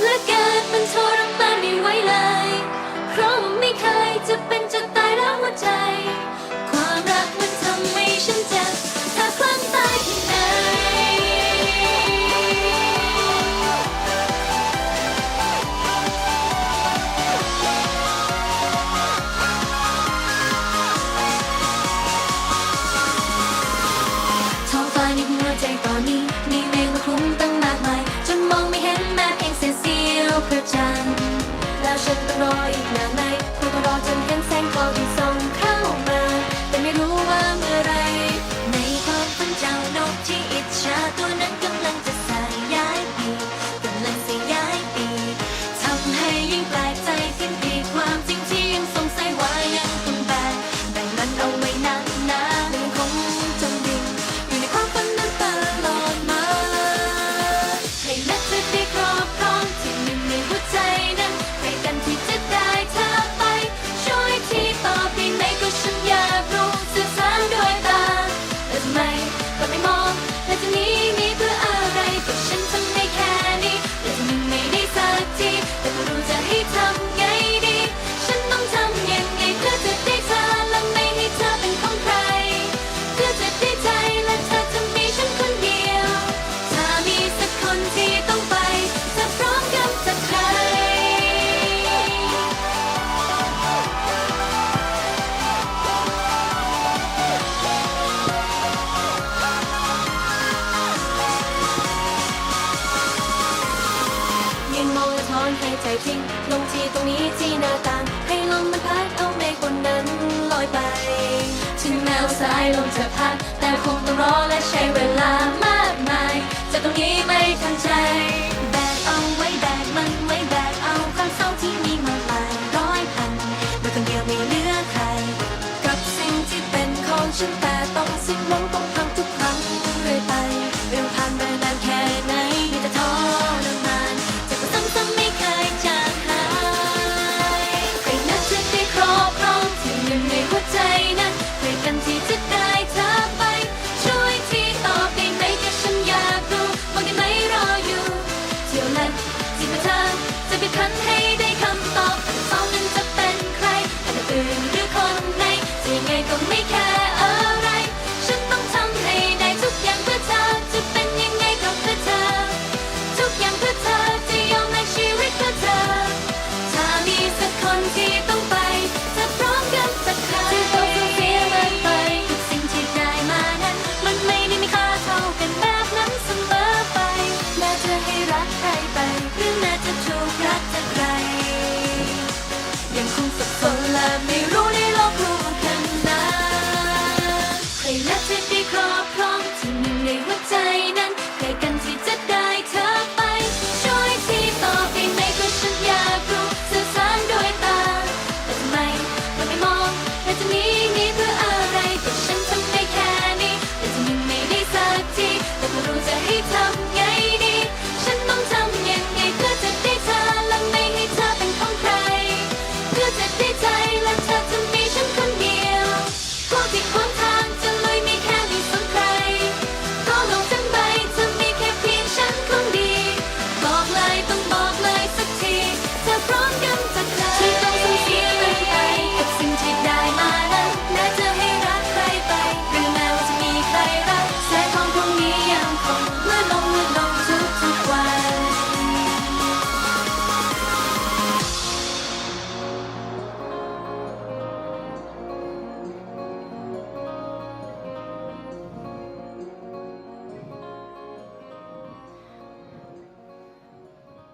look up and ใจทิ้งลงที่ตรงนี้ที่หน้าต่าง ให้ลมมันพัดเอาเมฆบนนั้นลอยไป ถึงแนวสายลมจะพัด แต่คงต้องรอและใช้เวลามากมายจะตรงนี้ไม่ทันใจ แบกเอาไว้แบกมันไว้แบกเอาความเศร้าที่มีมากมายร้อยพันโดยคนเดียวไม่เหลือใคร กับสิ่งที่เป็นของฉันแต่ต้องสิ้นหวั